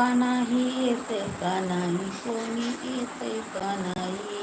का नाही येते का नाही कोणी येते का नाही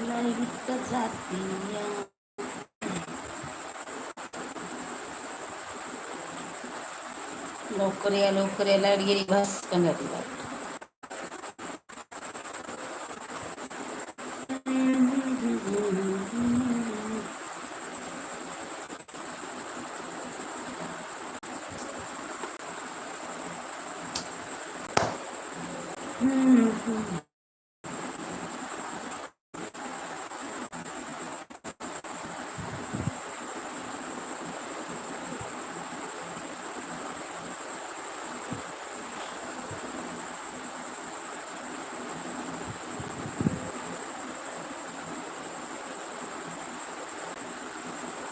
लाइट जाती या लवकर या लवकर या लाइट गेली बस कंगाटी लाइट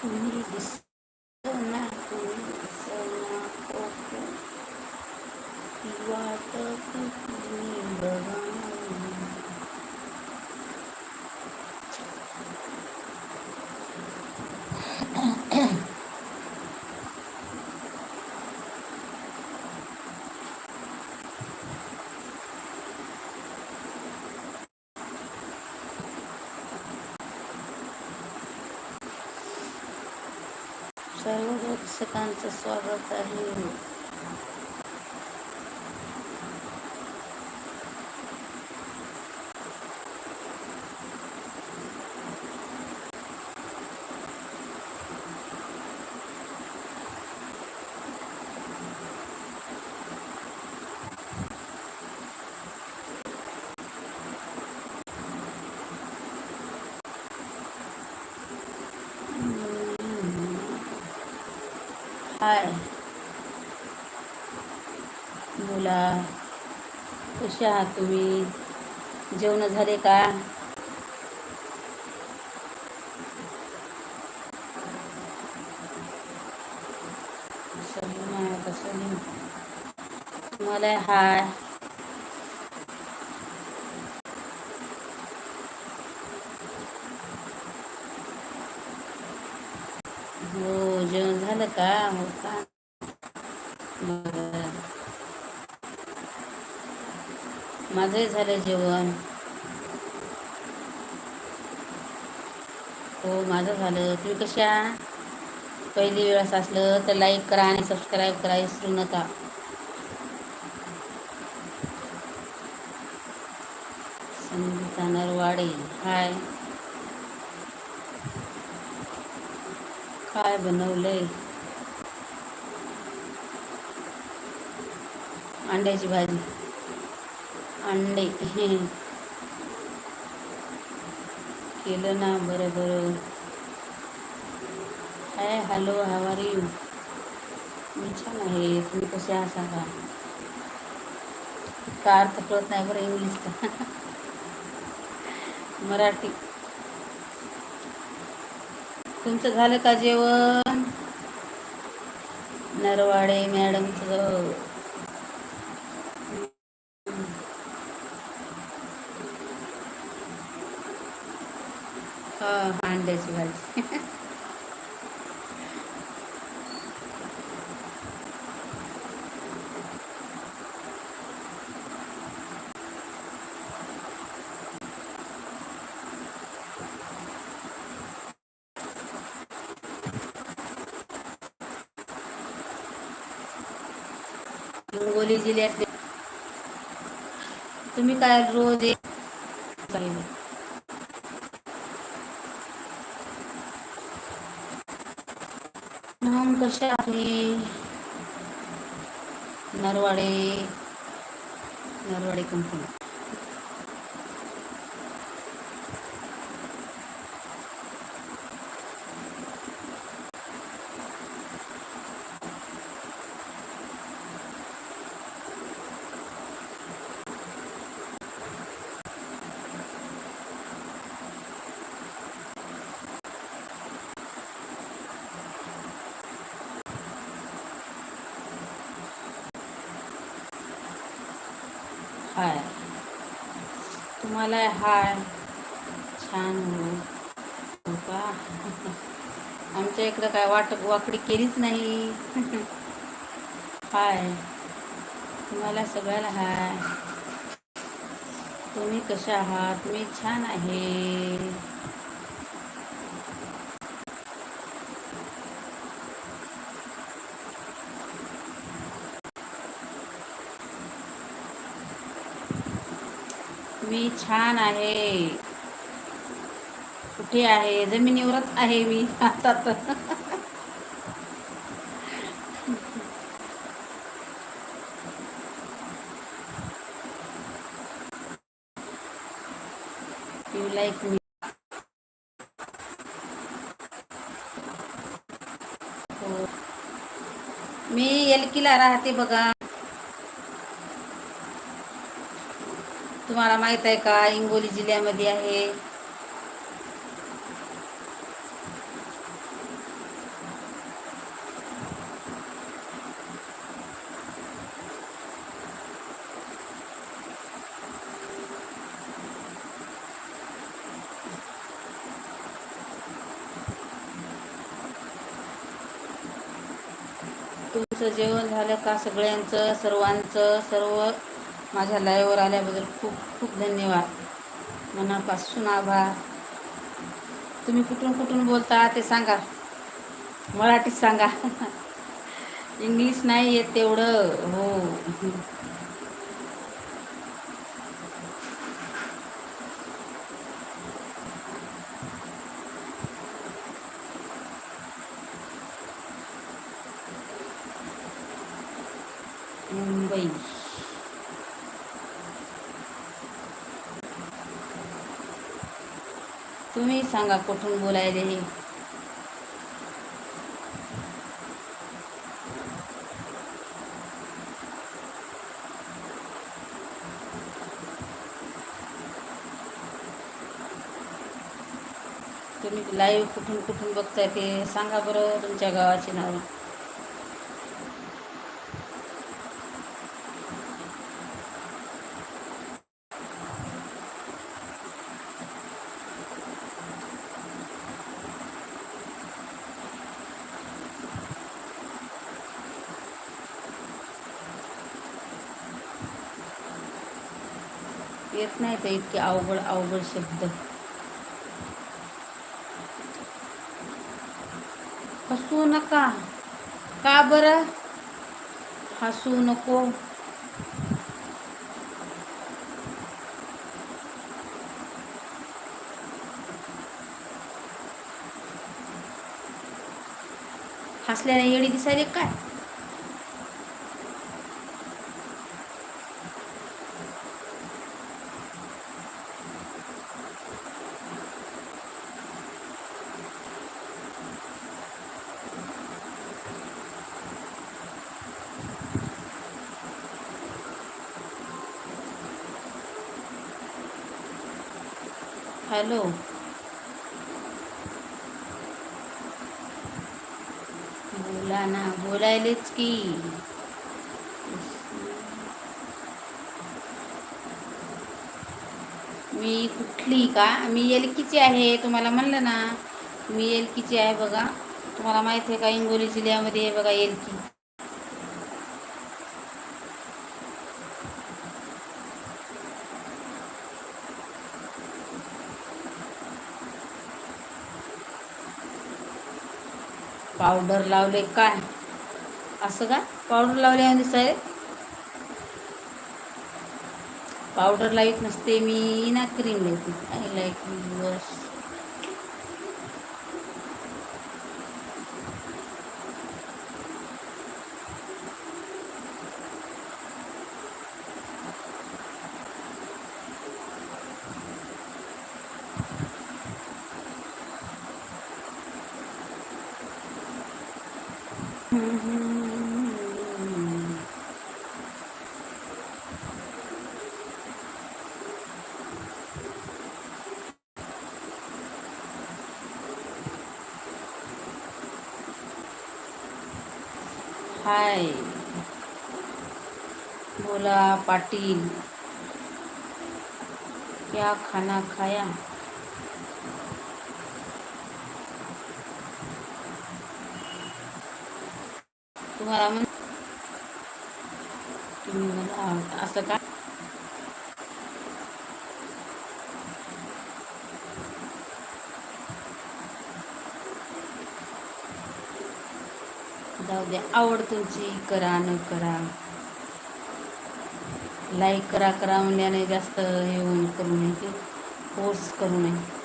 कुणी दिसना कुणी दिसना कोको ती वाट कुणी बघा सर्व प्रेक्षकांचं स्वागत आहे. हाय. बोला कसे आहात तुम्ही? जेवण झाले का? कसं आहे मला हाय. माझंही झालं जेवण. हो माझं झालं. तुम्ही कशा? पहिली वेळेस असलं तर लाईक करा आणि सबस्क्राईब करा विसरू नका. संगीता नरवाडे हाय. काय बनवलंय? अंड्याची भाजी. अंडे. केलं ना बरं बरं. Hi hello are you? मी छान आहे. तुम्ही कसे असा का का अर्थ कळत नाही बरं इंग्लिशचा मराठी. तुमचं झालं का जेवण? नरवाडे मॅडमचं हा अंड्याची भाजी हिंगोली जिल्ह्यातले. तुम्ही काय रोज एक मग कसे आहे? नरवाडे. Narwade company hi. तुम्हाला हाय. छान हो. का आमच्या इकडं काय वाट वाकडी केलीच नाही. हाय. तुम्हाला सगळ्याला हाय. तुम्ही कशा आहात? मी छान आहे. मी छान आहे. कुठे आहे? जमिनीवरच आहे मी. आता तर. यू लाईक हो. मी मी एलकीला राहते बघा. तुम्हाला माहीत आहे का? हिंगोली जिल्ह्यामध्ये आहे. तुमचं जेवण झालं का? सगळ्यांचं सर्वांचं सर्व माझ्या लाईव्हवर आल्याबद्दल खूप खूप धन्यवाद. मनापासून आभार. तुम्ही कुठून कुठून बोलता ते सांगा. मराठीत सांगा. इंग्लिश नाही येत तेवढं. हो. तुम्ही सांगा कुठून बोलायले हे तुम्ही लाईव्ह कुठून कुठून बघताय ते सांगा बरं तुमच्या गावाचे नाव. येत नाही तर इतके अवघड अवघड शब्द. हसू नका. का बरं? हसू नको. हसल्याने येडी दिसायले काय हॅलो बोला ना बोलायलेच की. मी कुठली का? मी एलकीची आहे तुम्हाला म्हणलं ना. मी एलकीची आहे बघा. तुम्हाला माहिती आहे का हिंगोली जिल्ह्यामध्ये बघा एलकी. पावडर लावले काय? असं का? पावडर लावले दिसाय पावडर लाइट नसते मी ना क्रीम लावते. आय लाईक बस. हाय. बोला पाटील. क्या खाना खाया? तुम्हाला म्हण तुम्ही मला आवडता असं का? जाऊ द्या आवड तुमची करा न करा. लाईक करा करा म्हणल्याने जास्त हे होऊन करू नये की फोर्स करू नये.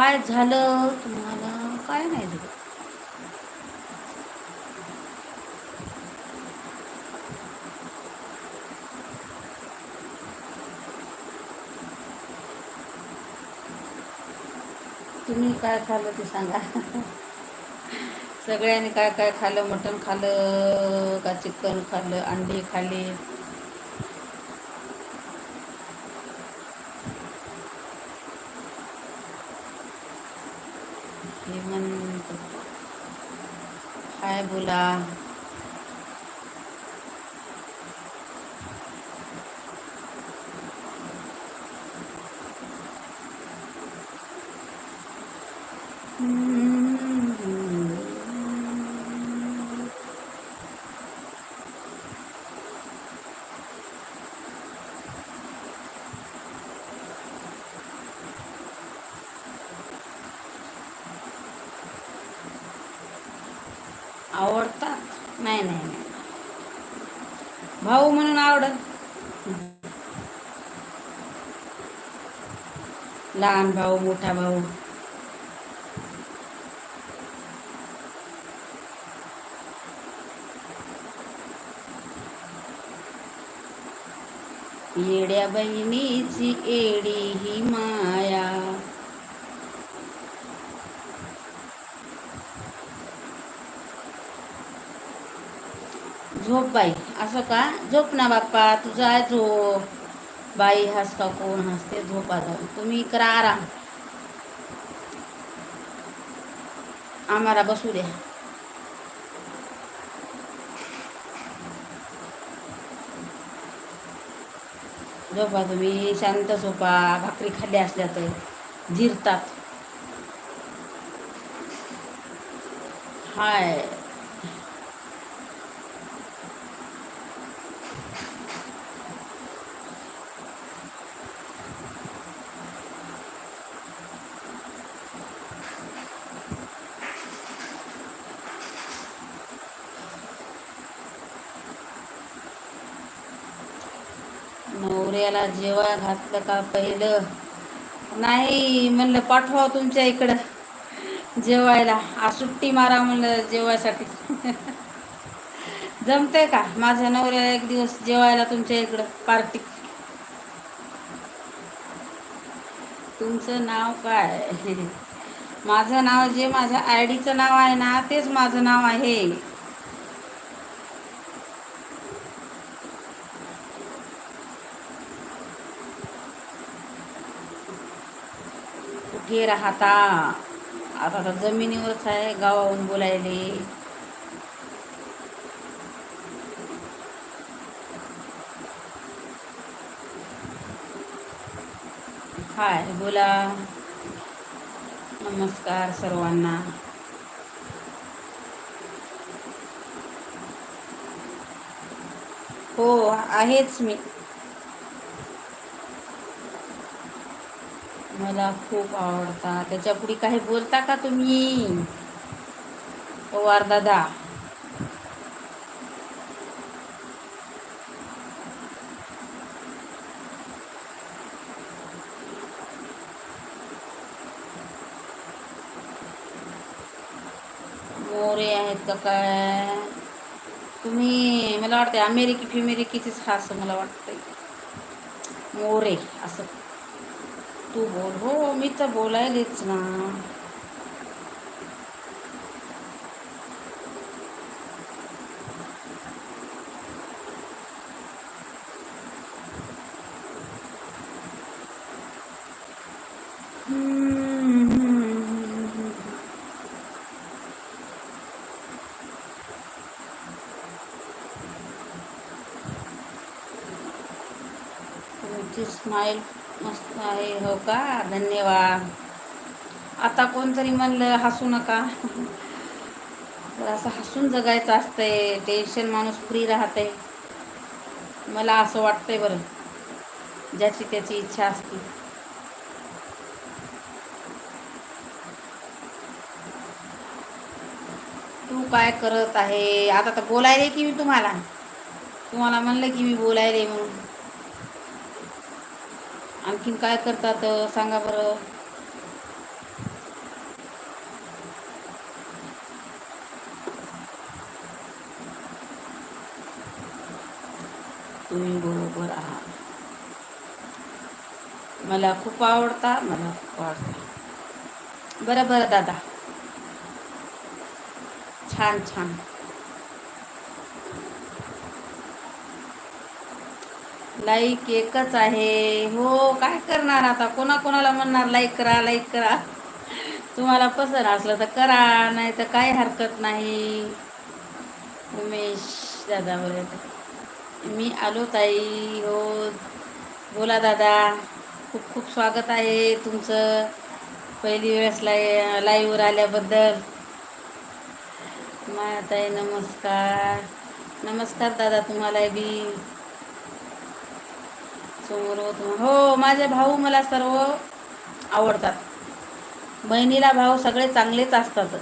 काय झालं तुम्हाला? काय नाही झालं तुम्ही काय खाल्लं ते सांगा. सगळ्यांनी काय काय खाल्लं? मटण खाल्लं का चिकन खाल्लं? अंडी खाल्ली हेमंत हाय बोला आवडतात नाही नाही नाही. भाऊ म्हणून आवडत लहान भाऊ मोठा भाऊ. येड्या बहिणीची एडी ही माया. झोप बाई. असं का? झोप ना बाप्पा तुझा आहे झोप. बाई हस का कोण हसते? झोपा जाऊन तुम्ही करा आराम. आम्हाला बसू द्या. झोपा तुम्ही. शांत झोपा. भाकरी खाल्ल्या असल्या तर झिरतात हाय. नवऱ्याला जेवा घातलं का पहिलं? नाही म्हणलं पाठवा तुमच्या इकडं जेवायला. आ सुट्टी मारा म्हणलं जेवायसाठी. जमतंय का? माझ्या नवऱ्याला एक दिवस जेवायला तुमच्या इकडं पार्टी. तुमचं नाव काय? माझं नाव जे माझ्या आय डीचं नाव आहे ना तेच माझं नाव आहे. कुठे राहता. आता आता जमिनीवरच आहे गावाहून बोलायले. हाय बोला. नमस्कार सर्वांना. हो आहेच मी. मला खूप आवडता. त्याच्या पुढे काही बोलता का तुम्ही? पवार दादा. मोरे आहेत का काय? तुम्ही, मला वाटते अमेरिकी फिमेरिकीचीच असं मला वाटतंय. मोरे, असं. तू बोल। हो मी तर बोलायलेच ना. तुमची स्माईल मस्त आहे हो का? धन्यवाद. आता कोणतरी म्हणलं हसू नका. तर असं हसून जगायचं असतंय. टेन्शन माणूस फ्री राहते मला असं वाटतंय बरं ज्याची त्याची इच्छा असते. तू काय करत आहे? आता तर बोलायले की मी तुम्हाला? तुम्हाला म्हणलं की मी बोलायले म्हणून. आणखीन काय करतात सांगा बरं. तुम्ही बरोबर आहात. मला खूप आवडता, मला खूप आवडता. बरं बरं, दादा. छान छान. लाईक एकच आहे. हो काय करणार आता? कोणाकोणाला म्हणणार लाईक करा लाईक करा. तुम्हाला पसंत असलं तर करा नाही तर काय हरकत नाही. उमेश दादा बोलत मी आलो ताई. हो. बोला दादा. खूप खूप स्वागत आहे तुमचं. पहिली वेळेस लाई लाईव्हवर आल्याबद्दल. ताई नमस्कार. नमस्कार दादा तुम्हाला बी हो माझे भाऊ मला सर्व आवडतात. बहिणीला भाऊ सगळे चांगलेच असतात.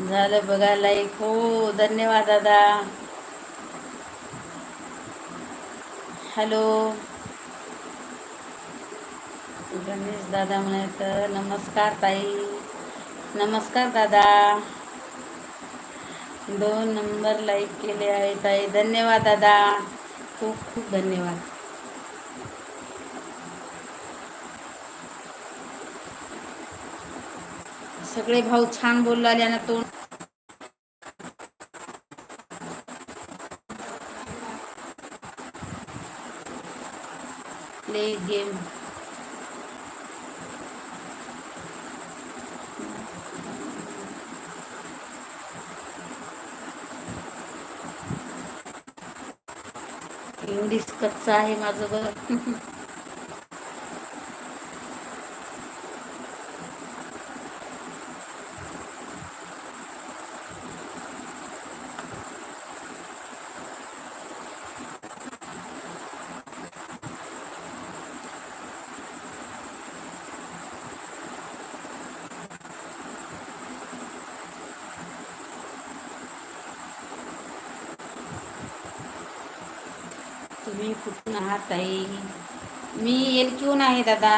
झालं बघा लाईक हो धन्यवाद दादा. हॅलो गणेश दादा म्हणायचं नमस्कार ताई. नमस्कार दादा. दोन नंबर लाईक केले आहेत ताई. धन्यवाद दादा. खूप खूप धन्यवाद. सगळे भाऊ छान बोलला आले ना तो प्ले गेम. आहे माझं बरं तुम्ही कुठून आहात ताई? मी एल क्यून आहे दादा.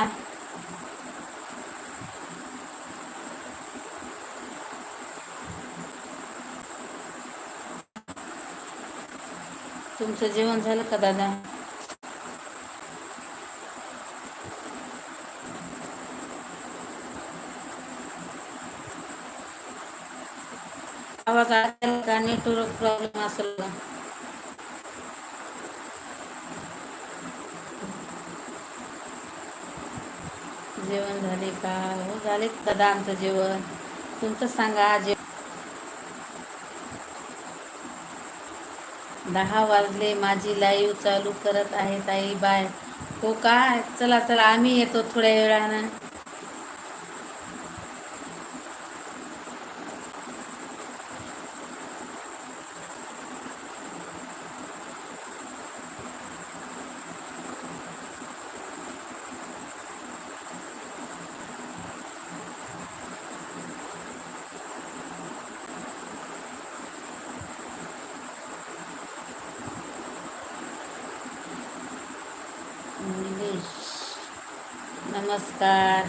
तुमचं जेवण झालं का दादा? आवाज आला का? नेटवर्क प्रॉब्लेम असेल का? जेवण झाले का? हो झाले दादा आमचं जेवण? तुमचं सांगा जे दहा वाजले माझी लाईव्ह चालू करत आहे ताई बाय. हो का? चला चला आम्ही येतो थोड्या वेळानं. नमस्कार.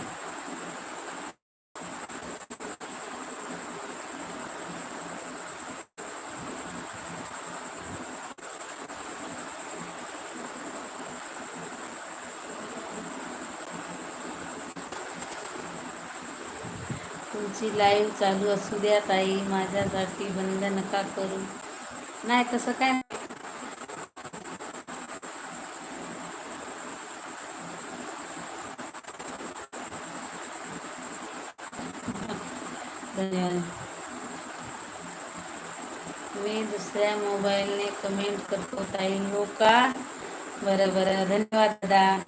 तुमची लाईव्ह चालू असू द्या ताई. माझ्यासाठी बंद नका करू. नाही तसं काय नाही. मी दुसऱ्या मोबाईलने कमेंट करतो ताई. हो का? बरं बरं. धन्यवाद दादा.